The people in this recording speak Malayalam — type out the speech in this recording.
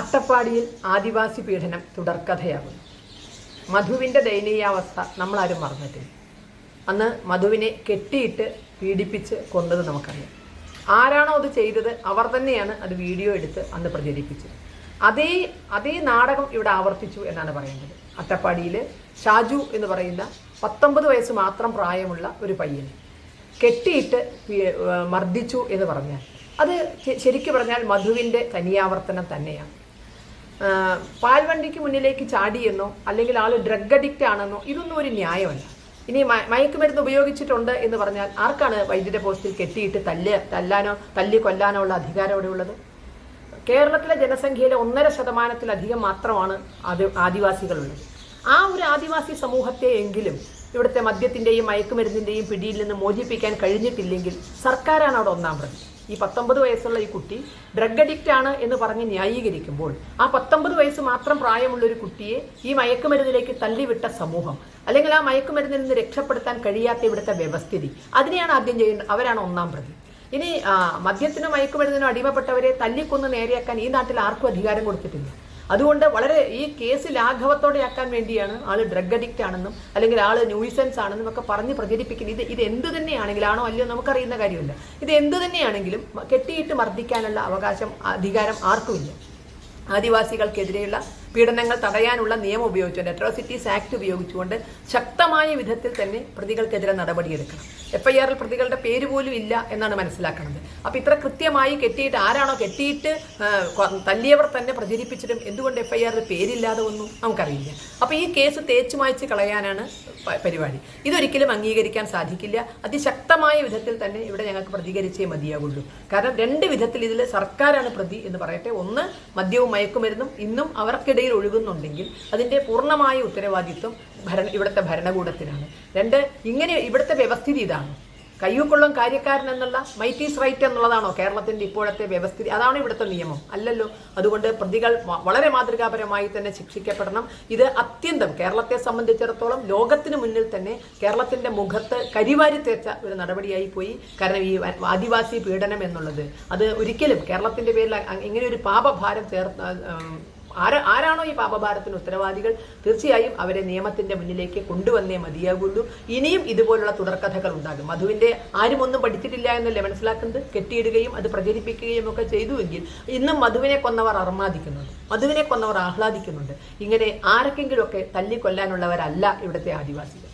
അട്ടപ്പാടിയിൽ ആദിവാസി പീഡനം തുടർക്കഥയാകുന്നു. മധുവിന്റെ ദയനീയാവസ്ഥ നമ്മളാരും മറന്നിട്ടില്ല. അന്ന് മധുവിനെ കെട്ടിയിട്ട് പീഡിപ്പിച്ച് കൊണ്ടത് നമുക്കറിയാം. ആരാണോ അത് ചെയ്തത് അവർ തന്നെയാണ് അത് വീഡിയോ എടുത്ത് അന്ന് പ്രചരിപ്പിച്ചത്. അതേ അതേ നാടകം ഇവിടെ ആവർത്തിച്ചു എന്നാണ് പറയുന്നത്. അട്ടപ്പാടിയിൽ ഷാജു എന്ന് പറയുന്ന പത്തൊമ്പത് വയസ്സ് മാത്രം പ്രായമുള്ള ഒരു പയ്യനെ കെട്ടിയിട്ട് മർദ്ദിച്ചു എന്ന് പറഞ്ഞാൽ. അത് ശരിക്കു പറഞ്ഞാൽ മധുവിന്റെ തനിയാവർത്തനം തന്നെയാണ്. പാൽവണ്ടിക്ക് മുന്നിലേക്ക് ചാടിയെന്നോ അല്ലെങ്കിൽ ആൾ ഡ്രഗ് അഡിക്റ്റ് ആണെന്നോ ഇതൊന്നും ഒരു ന്യായമല്ല. ഇനി മയക്കുമരുന്ന് ഉപയോഗിച്ചിട്ടുണ്ട് എന്ന് പറഞ്ഞാൽ ആർക്കാണ് വൈദ്യുത പോസ്റ്റിൽ കെട്ടിയിട്ട് തല്ല് തല്ലാനോ തല്ലി കൊല്ലാനോ ഉള്ള അധികാരം അവിടെ ഉള്ളത്? കേരളത്തിലെ ജനസംഖ്യയിലെ ഒന്നര ശതമാനത്തിലധികം മാത്രമാണ് ആദി ആദിവാസികളുള്ളത്. ആ ഒരു ആദിവാസി സമൂഹത്തെ എങ്കിലും ഇവിടുത്തെ മദ്യത്തിന്റെയും മയക്കുമരുന്നിന്റെയും പിടിയിൽ നിന്ന് മോചിപ്പിക്കാൻ കഴിഞ്ഞിട്ടില്ലെങ്കിൽ സർക്കാരാണ് അവിടെ ഒന്നാം പ്രതി ഈ പത്തൊമ്പത് വയസ്സുള്ള ഈ കുട്ടി ഡ്രഗ് അഡിക്റ്റ് ആണ് എന്ന് പറഞ്ഞ് ന്യായീകരിക്കുമ്പോൾ ആ പത്തൊമ്പത് വയസ്സ് മാത്രം പ്രായമുള്ള ഒരു കുട്ടിയെ ഈ മയക്കുമരുന്നിലേക്ക് തള്ളിവിട്ട സമൂഹം അല്ലെങ്കിൽ ആ മയക്കുമരുന്നിൽ നിന്ന് രക്ഷപ്പെടുത്താൻ കഴിയാത്ത ഇവിടുത്തെ വ്യവസ്ഥിതി അതിനെയാണ് ആദ്യം ചെയ്യുന്നത് അവരാണ് ഒന്നാം പ്രതി. ഇനി മദ്യത്തിനോ മയക്കുമരുന്നിനോ അടിമപ്പെട്ടവരെ തല്ലിക്കൊന്ന് നേരെയാക്കാൻ ഈ നാട്ടിൽ ആർക്കും അധികാരം കൊടുത്തിട്ടില്ല. അതുകൊണ്ട് വളരെ ഈ കേസ് ലാഘവത്തോടെയാക്കാൻ വേണ്ടിയാണ് ആൾ ഡ്രഗ് അഡിക്റ്റ് ആണെന്നും അല്ലെങ്കിൽ ആൾ ന്യൂയിസൻസ് ആണെന്നും ഒക്കെ പറഞ്ഞ് പ്രചരിപ്പിക്കുന്നത്. ഇത് ഇത് എന്ത് തന്നെയാണെങ്കിലാണോ അല്ലയോ നമുക്കറിയുന്ന കാര്യമില്ല. ഇത് എന്ത് തന്നെയാണെങ്കിലും കെട്ടിയിട്ട് മർദ്ദിക്കാനുള്ള അവകാശം അധികാരം ആർക്കുമില്ല. ആദിവാസികൾക്കെതിരെയുള്ള പീഡനങ്ങൾ തടയാനുള്ള നിയമം ഉപയോഗിച്ചുകൊണ്ട് അട്രോസിറ്റീസ് ആക്ട് ഉപയോഗിച്ചുകൊണ്ട് ശക്തമായ വിധത്തിൽ തന്നെ പ്രതികൾക്കെതിരെ നടപടിയെടുക്കണം. എഫ് ഐ ആറിൽ പ്രതികളുടെ പേര് പോലും ഇല്ല എന്നാണ് മനസ്സിലാക്കുന്നത്. അപ്പം ഇത്ര കൃത്യമായി കെട്ടിയിട്ട് ആരാണോ കെട്ടിയിട്ട് തല്ലിയവർ തന്നെ പ്രചരിപ്പിച്ചിട്ടും എന്തുകൊണ്ട് എഫ് ഐ ആറിൽ പേരില്ലാതെ ഒന്നും നമുക്കറിയില്ല. അപ്പം ഈ കേസ് തേച്ചു മായ്ച്ച് കളയാനാണ് പരിപാടി. ഇതൊരിക്കലും അംഗീകരിക്കാൻ സാധിക്കില്ല. അതിശക്തമായ വിധത്തിൽ തന്നെ ഇവിടെ ഞങ്ങൾക്ക് പ്രതികരിച്ചേ മതിയാകുള്ളൂ കാരണം രണ്ട് വിധത്തിൽ ഇതിൽ സർക്കാരാണ് പ്രതി എന്ന് പറയട്ടെ. ഒന്ന് മദ്യവും മയക്കുമരുന്നും. ഇന്നും അവർക്കിടയിൽ ഒഴുകുന്നുണ്ടെങ്കിൽ അതിന്റെ പൂർണമായ ഉത്തരവാദിത്വം ഭരണ ഇവിടുത്തെ ഭരണകൂടത്തിനാണ്. രണ്ട് ഇങ്ങനെ ഇവിടുത്തെ വ്യവസ്ഥിതി ഇതാണ്. കയ്യൂക്കൊള്ളം കാര്യക്കാരൻ എന്നുള്ള മൈറ്റീസ് റൈറ്റ് എന്നുള്ളതാണോ കേരളത്തിന്റെ ഇപ്പോഴത്തെ വ്യവസ്ഥിതി? അതാണ് ഇവിടുത്തെ നിയമം. അല്ലല്ലോ. അതുകൊണ്ട് പ്രതികൾ വളരെ മാതൃകാപരമായി തന്നെ ശിക്ഷിക്കപ്പെടണം. ഇത് അത്യന്തം കേരളത്തെ സംബന്ധിച്ചിടത്തോളം ലോകത്തിന് മുന്നിൽ തന്നെ കേരളത്തിന്റെ മുഖത്ത് കരിവാരി തേച്ച ഒരു നടപടിയായി പോയി. കാരണം ഈ ആദിവാസി പീഡനം എന്നുള്ളത്. അത് ഒരിക്കലും കേരളത്തിന്റെ പേരിൽ ഇങ്ങനെ ഒരു പാപഭാരം ചേർത്ത് ആര ആരാണോ ഈ പാപഭാരത്തിന് ഉത്തരവാദികൾ? തീർച്ചയായും അവരെ നിയമത്തിന്റെ മുന്നിലേക്ക് കൊണ്ടുവന്നേ മതിയാകുള്ളൂ. ഇനിയും ഇതുപോലുള്ള തുടർക്കഥകൾ ഉണ്ടാകും. മധുവിന്റെ ആരും ഒന്നും പഠിച്ചിട്ടില്ല എന്നല്ലേ മനസ്സിലാക്കുന്നത്? കെട്ടിയിടുകയും അത് പ്രചരിപ്പിക്കുകയും ഒക്കെ ചെയ്തുവെങ്കിൽ ഇന്നും മധുവിനെ കൊന്നവർ അർമാദിക്കുന്നുണ്ട്. മധുവിനെ കൊന്നവർ ആഹ്ലാദിക്കുന്നുണ്ട്. ഇങ്ങനെ ആരൊക്കെങ്കിലുമൊക്കെ തല്ലിക്കൊല്ലാനുള്ളവരല്ല ഇവിടുത്തെ ആദിവാസികൾ.